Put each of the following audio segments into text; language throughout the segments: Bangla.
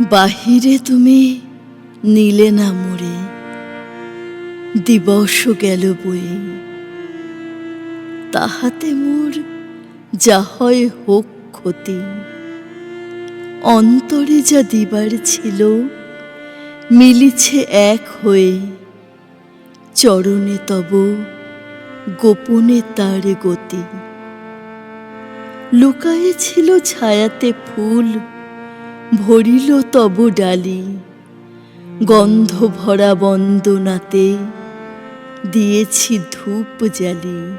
বাহিরে তুমি নিলে না মোরে দিবস গেল বয়ে। তাহাতে মোর যা হয় হোক ক্ষতি, অন্তরে যা দিবার ছিল মিলিছে এক হয়ে। চরণে তব গোপনে তার গতি লুকায়ে ছিল ছায়াতে ফুল ভরিল তব ডালি, গন্ধ ভরা বন্দনাতে দিয়েছি ধূপ জালি।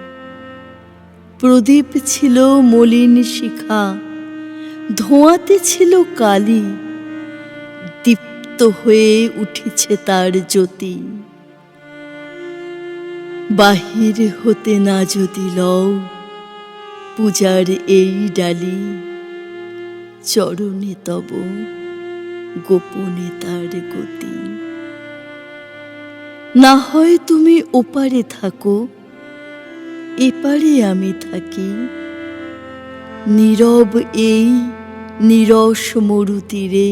প্রদীপ ছিল মলিন শিখা, ধোঁয়াতে ছিল কালি, দীপ্ত হয়ে উঠেছে তার জ্যোতি। বাহির হতে না যদি লও পূজার এই ডালি। চরণে তব, গোপনে তার গতি। না হয় তুমি ওপারে থাকো, এপারে আমি থাকি। নীরব এই নিরস মরু তীরে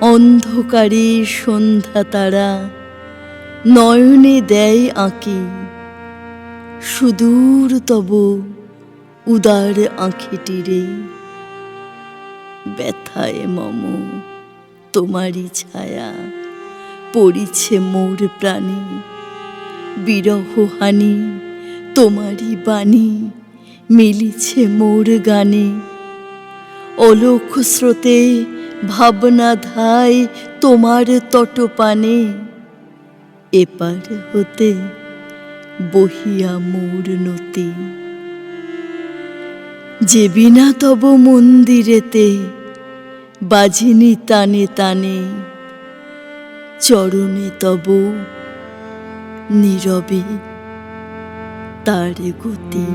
অন্ধকারে সন্ধ্যা তারা নয়নে দেয় আঁকি। সুদূর তব উদার আঁখিটিরে। ব্যথায় মম। তোমারই ছায়া পড়িছে মোর প্রাণী। বিরহ হানি তোমারই বাণী মিলিছে মোর গানে। অলোক স্রোতে ভাবনা ধায় তোমার তটপানে। এপার হতে বহিয়া মোর নতি। যে বিনা তব মন্দিরেতে বাজিনি তানে তানে চরণে তব নীরবে তার গতি।